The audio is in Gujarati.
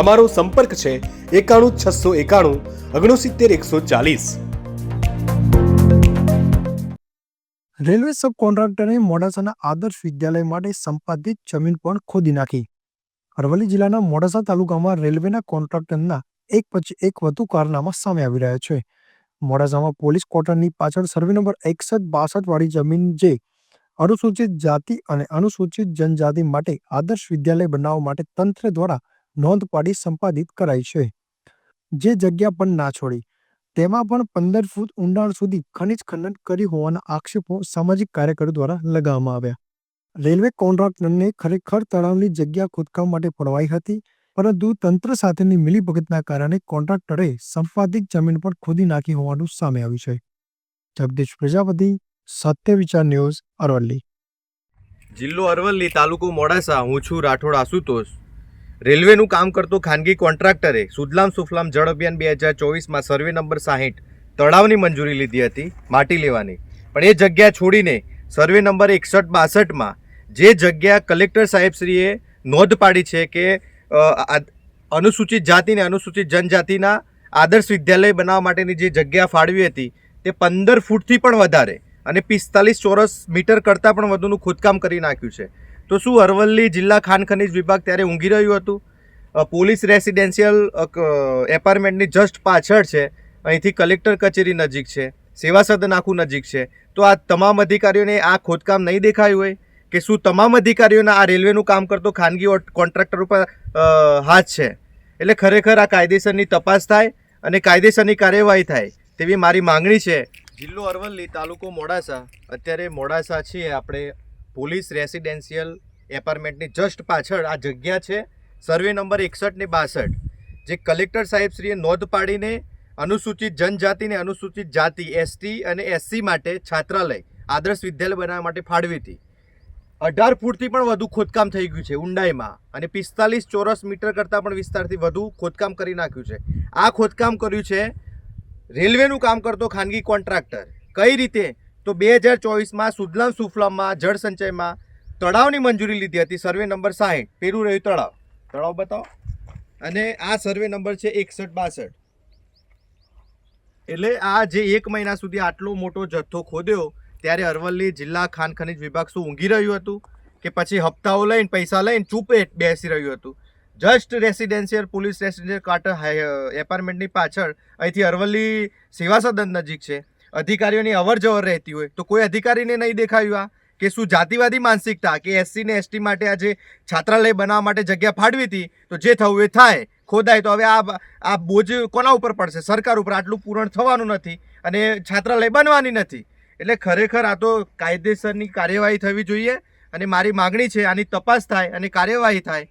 અમારો સંપર્ક છે એકાણું છસો એકાણું ઓગણસિત્તેર એકસો ચાલીસ. રેલવે સબ કોન્ટ્રાક્ટરે મોડાસાના આદર્શ વિદ્યાલય માટે સંપાદિત જમીન પણ ખોદી નાખી. અરવલ્લી જિલ્લાના મોડાસા તાલુકામાં રેલવેના કોન્ટ્રાક્ટરના એક પછી એક વધુ કારનામા સામે આવી રહ્યા છે. મોડાસામાં પોલીસ ક્વાર્ટરની પાછળ સર્વે નંબર એકસઠ બાસઠ વાળી જમીન જે અનુસૂચિત જાતિ અને અનુસૂચિત જનજાતિ માટે આદર્શ વિદ્યાલય બનાવવા માટે તંત્ર દ્વારા નોંધ પાડી સંપાદિત કરાઈ છે. જે જગ્યા પણ ના છોડી, તેમાં પણ પંદર ફૂટ ઊંડાણ સુધી ખનિજ ખનન કરી હોવાના આક્ષેપો સામાજિક કાર્યકરો દ્વારા લગાવવામાં આવ્યા. રેલવે કોન્ટ્રાક્ટરને ખરેખર તળાવની જગ્યા ખોદકામ માટે ફળવાઈ હતી, પરંતુ તંત્ર સાથેની મિલીભગતના કારણે કોન્ટ્રાક્ટરે સંપાદિત જમીન પર ખોદી નાખી હોવાનું સામે આવ્યું છે. જગદીશ પ્રજાપતિ, સત્ય વિચાર ન્યૂઝ અરવલ્લી. જિલ્લો અરવલ્લી તાલુકો મોડાસા, હું છું રાઠોડ આશુતોષ. રેલવેનું કામ કરતો ખાનગી કોન્ટ્રાક્ટરે સુજલામ સુફલામ જળ અભિયાન બે હજાર ચોવીસમાં સર્વે નંબર સાહીઠ તળાવની મંજૂરી લીધી હતી, માટી લેવાની. પણ એ જગ્યા છોડીને સર્વે નંબર એકસઠ બાસઠમાં જે જગ્યા કલેક્ટર સાહેબશ્રીએ નોંધ પાડી છે કે અનુસૂચિત જાતિને અનુસૂચિત જનજાતિના આદર્શ વિદ્યાલય બનાવવા માટેની જે જગ્યા ફાળવી હતી, તે પંદર ફૂટથી પણ વધારે અને પિસ્તાલીસ ચોરસ મીટર કરતાં પણ વધુનું ખોદકામ કરી નાખ્યું છે. તો શું અરવલ્લી જિલ્લા ખાન ખનીજ વિભાગ ત્યારે ઊંઘી રહ્યું હતું? પોલીસ રેસિડેન્શિયલ એપાર્ટમેન્ટની જસ્ટ પાછળ છે. અહીંથી કલેક્ટર કચેરી નજીક છે. સેવા સદન આખું નજીક છે. તો આ તમામ અધિકારીઓને આ ખોદકામ નહીં દેખાયું હોય? કે શું તમામ અધિકારીઓના આ રેલવેનું કામ કરતો ખાનગી કોન્ટ્રાક્ટર ઉપર હાથ છે? એટલે ખરેખર આ કાયદેસરની તપાસ થાય અને કાયદેસરની કાર્યવાહી થાય તેવી મારી માંગણી છે. જિલ્લો અરવલ્લી તાલુકો મોડાસા. અત્યારે મોડાસા છીએ આપણે. પોલીસ રેસિડેન્શિયલ એપાર્ટમેન્ટની જસ્ટ પાછળ આ જગ્યા છે. સર્વે નંબર એકસઠ ને બાસઠ, જે કલેક્ટર સાહેબશ્રીએ નોંધ પાડીને અનુસૂચિત જનજાતિને અનુસૂચિત જાતિ એસટી અને એસસી માટે છાત્રાલય, આદર્શ વિદ્યાલય બનાવવા માટે ફાળવી હતી. અઢાર ફૂટથી પણ વધુ ખોદકામ થઈ ગયું છે ઊંડાઈમાં અને પિસ્તાલીસ ચોરસ મીટર કરતાં પણ વિસ્તારથી વધુ ખોદકામ કરી નાખ્યું છે. આ ખોદકામ કર્યું છે રેલવેનું કામ કરતો ખાનગી કોન્ટ્રાક્ટર. કઈ રીતે તો બે હજાર ચોવીસમાં સુજલામ સુફલામમાં જળ સંચયમાં તળાવની મંજૂરી લીધી હતી. સર્વે નંબર સાહીઠ. પેરું રહ્યું તળાવ. તળાવ બતાવો. અને આ સર્વે નંબર છે એકસઠ બાસઠ. એટલે આ જે એક મહિના સુધી આટલો મોટો જથ્થો ખોદ્યો, ત્યારે અરવલ્લી જિલ્લા ખાન ખનીજ વિભાગ શું ઊંઘી રહ્યું હતું? કે પછી હપ્તાઓ લઈને, પૈસા લઈને ચૂપે બેસી રહ્યું હતું? Just residential, police residential quarter એપાર્ટમેન્ટની પાછળ અહીંથી અરવલ્લી સેવા સદન નજીક છે. અધિકારીઓની અવર જવર રહેતી હોય, તો કોઈ અધિકારીને નહીં દેખાયું આ? કે શું જાતિવાદી માનસિકતા કે એસસી ને એસટી માટે આજે છાત્રાલય બનાવવા માટે જગ્યા ફાળવી હતી? તો જે થવું એ થાય. ખોદાય તો હવે આ આ બોજ કોના ઉપર પડશે? સરકાર ઉપર આટલું પૂરણ થવાનું નથી અને છાત્રાલય બનવાની નથી. એટલે ખરેખર આ તો કાયદેસરની કાર્યવાહી થવી જોઈએ અને મારી માગણી છે, આની તપાસ થાય અને કાર્યવાહી થાય.